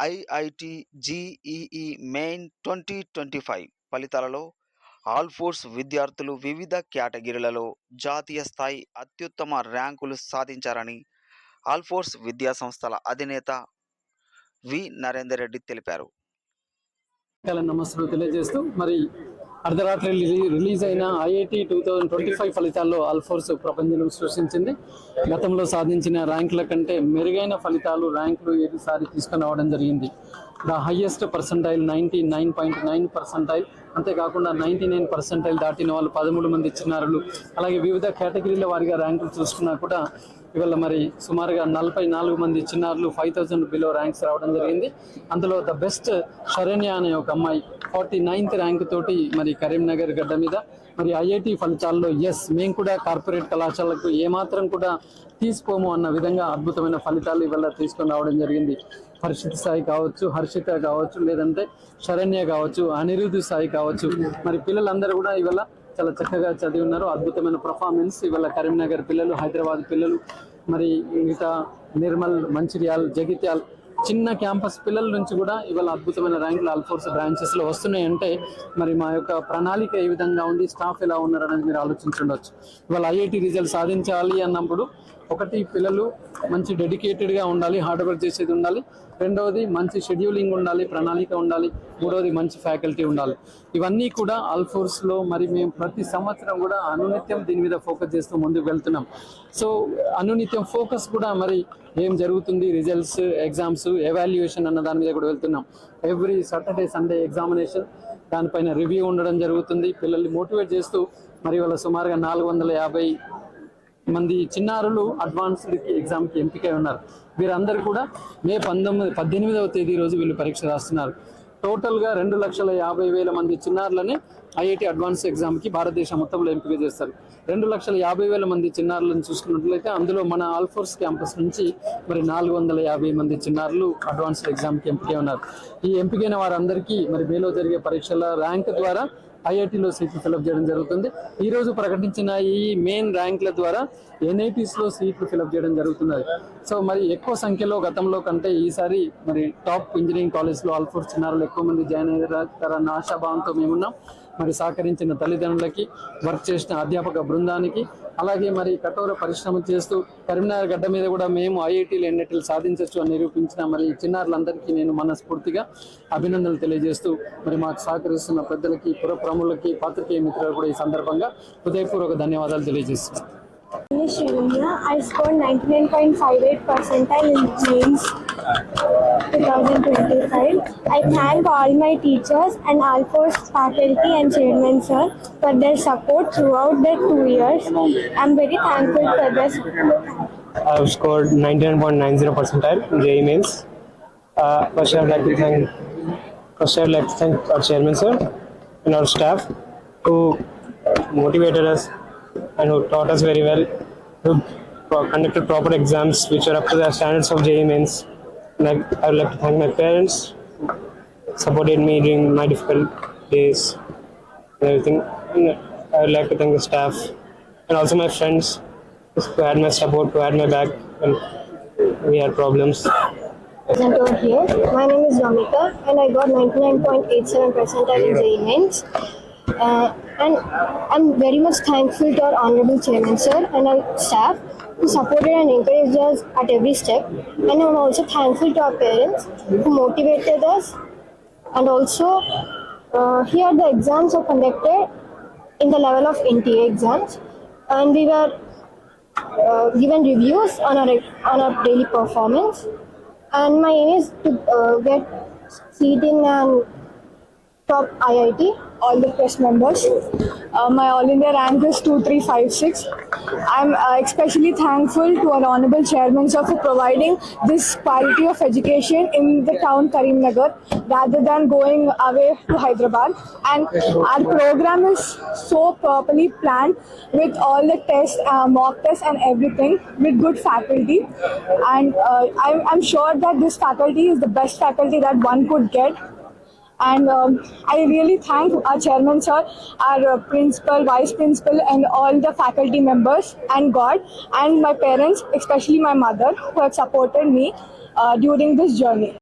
IIT JEE main twenty twenty five ఫలితాలలో Alphores విద్యార్థులు వివిధ కేటగిరీలలో జాతీయ స్థాయి అత్యుత్తమ ర్యాంకులు సాధించారని ఆల్ ఫోర్స్ విద్యా సంస్థల అధినేత వి నరేందర్ రెడ్డి తెలిపారు. నమస్కారం తెలియజేస్తూ మరి అర్ధరాత్రి రిలీజ్ అయిన IIT two thousand twenty five ఫలితాల్లో అల్ఫోర్స్ ప్రపంచం సృష్టించింది. గతంలో సాధించిన ర్యాంకుల కంటే మెరుగైన ఫలితాలు ర్యాంకులు ఈసారి తీసుకుని రావడం జరిగింది. The highest percentile ninety nine point nine percentile. అంతేకాకుండా నైంటీ నైన్ పర్సంటైల్ దాటిన వాళ్ళు పదమూడు మంది చిన్నారులు. అలాగే వివిధ కేటగిరీల వారిగా ర్యాంకులు చూసుకున్నా కూడా ఇవాళ మరి సుమారుగా నలభై నాలుగు మంది చిన్నారులు ఫైవ్ థౌజండ్ బిలో ర్యాంక్స్ రావడం జరిగింది. అందులో ద బెస్ట్ శరణ్య అనే ఒక అమ్మాయి ఫార్టీ నైన్త్ ర్యాంక్ తోటి మరి కరీంనగర్ గడ్డ మీద మరి ఐఐటి ఫలితాల్లో ఎస్ మేము కూడా కార్పొరేట్ కళాశాలకు ఏమాత్రం కూడా తీసుకోము అన్న విధంగా అద్భుతమైన ఫలితాలు ఇవాళ తీసుకొని రావడం జరిగింది. హర్షిత్ స్థాయి కావచ్చు హర్షిత కావచ్చు లేదంటే శరణ్య కావచ్చు అనిరుద్ధ్ స్థాయి కావచ్చు. మరి పిల్లలందరూ కూడా ఇవాళ చాలా చక్కగా చదివి ఉన్నారు. అద్భుతమైన పర్ఫార్మెన్స్ ఇవాళ కరీంనగర్ పిల్లలు హైదరాబాద్ పిల్లలు మరి మిగతా నిర్మల్ మంచిర్యాల్ జగిత్యాల్ చిన్న క్యాంపస్ పిల్లల నుంచి కూడా ఇవాళ అద్భుతమైన ర్యాంకులు ఆల్ఫోర్స్ బ్రాంచెస్లో వస్తున్నాయంటే మరి మా యొక్క ప్రణాళిక ఏ విధంగా ఉంది స్టాఫ్ ఎలా ఉన్నారనేది మీరు ఆలోచించుండొచ్చు. ఇవాళ ఐఐటి రిజల్ట్ సాధించాలి అన్నప్పుడు ఒకటి పిల్లలు మంచి డెడికేటెడ్గా ఉండాలి హార్డ్ వర్క్ చేసేది ఉండాలి. రెండవది మంచి షెడ్యూలింగ్ ఉండాలి ప్రణాళిక ఉండాలి. మూడవది మంచి ఫ్యాకల్టీ ఉండాలి. ఇవన్నీ కూడా ఆల్ ఫోర్స్లో మరి మేము ప్రతి సంవత్సరం కూడా అనునిత్యం దీని మీద ఫోకస్ చేస్తూ ముందుకు వెళ్తున్నాం. సో అనునిత్యం ఫోకస్ కూడా మరి ఏం జరుగుతుంది? రిజల్ట్స్ ఎగ్జామ్స్ ఎవాల్యుయేషన్ అన్న దాని మీద కూడా వెళ్తున్నాం. ఎవ్రీ సాటర్డే సండే ఎగ్జామినేషన్ దానిపైన రివ్యూ ఉండడం జరుగుతుంది. పిల్లల్ని మోటివేట్ చేస్తూ మరి వాళ్ళ సుమారుగా నాలుగు వందల యాభై మంది చిన్నారులు అడ్వాన్స్డ్ ఎగ్జామ్కి ఎంపికై ఉన్నారు. వీరందరూ కూడా మే పంతొమ్మిది పద్దెనిమిదవ తేదీ రోజు వీళ్ళు పరీక్ష రాస్తున్నారు. టోటల్గా రెండు లక్షల యాభై వేల మంది చిన్నారులని ఐఐటి అడ్వాన్స్ ఎగ్జామ్కి భారతదేశం మొత్తంలో ఎంపిక చేస్తారు. రెండు లక్షల యాభై వేల మంది చిన్నారులను చూసుకున్నట్లయితే అందులో మన ఆల్ఫోర్స్ క్యాంపస్ నుంచి మరి నాలుగు వందల యాభై మంది చిన్నారులు అడ్వాన్స్డ్ ఎగ్జామ్కి ఎంపికై ఉన్నారు. ఈ ఎంపికైన వారందరికీ మరి మేలో జరిగే పరీక్షల ర్యాంక్ ద్వారా ఐఐటిలో సీట్లు ఫిలప్ చేయడం జరుగుతుంది. ఈ రోజు ప్రకటించిన ఈ మెయిన్ ర్యాంక్ల ద్వారా ఎన్ఐటీస్లో సీట్లు ఫిలప్ చేయడం జరుగుతున్నది. సో మరి ఎక్కువ సంఖ్యలో గతంలో కంటే ఈసారి మరి టాప్ ఇంజనీరింగ్ కాలేజ్లో అల్ఫోర్ చిన్నారులు ఎక్కువ మంది జాయిన్ అయ్యారన్న ఆశాభావంతో మేమున్నాం. మరి సహకరించిన తల్లిదండ్రులకి వర్క్ చేసిన అధ్యాపక బృందానికి అలాగే మరి కఠోర పరిశ్రమ చేస్తూ కరీంనగర్ గడ్డ మీద కూడా మేము ఐఐటీలు ఎన్ఐటీలు సాధించవచ్చు అని నిరూపించిన మరి చిన్నారులందరికీ నేను మనస్ఫూర్తిగా అభినందనలు తెలియజేస్తూ మరి మాకు సహకరిస్తున్న పెద్దలకి పురప్రముఖులకి పాత్రికేయ మిత్రులకు కూడా ఈ సందర్భంగా హృదయపూర్వక ధన్యవాదాలు తెలియజేస్తున్నాను. I scored 99.58 percentile in mains 2025. I thank all my teachers and Alphors faculty and chairman sir for their support throughout the two years. I'm very thankful for support. I've scored 99.90 percentile in JEE mains. Uh, first, I'd like to thank first I'd like to thank our chairman sir and our staff who motivated us and who taught us very well, who conducted proper exams which are up to the standards of JEE mains. And I, I would like to thank my parents, supported me during my difficult days and everything. And I would like to thank the staff and also my friends who had my support, who had my back when we had problems. present over here. My name is Ramita and I got 99.87% in JEE mains. Uh, and I'm very much thankful to our honorable chairman sir and our staff who supported and encouraged us at every step. And I'm also thankful to our parents who motivated us. And also, uh, here the exams are conducted in the level of NTA exams, and we were uh, given reviews on our on our daily performance. And my aim is to uh, get seat in an top IIT. All the press members. Uh, my All India rank is 2356. I'm uh, especially thankful to our Honorable Chairman sir for providing this quality of education in the town Karimnagar rather than going away to Hyderabad. And our program is so properly planned with all the tests, uh, mock tests, and everything with good faculty. And uh, I'm, I'm sure that this faculty is the best faculty that one could get and um, I really thank our chairman sir, our uh, principal, vice principal, and all the faculty members, and God, and my parents, especially my mother, who have supported me uh, during this journey.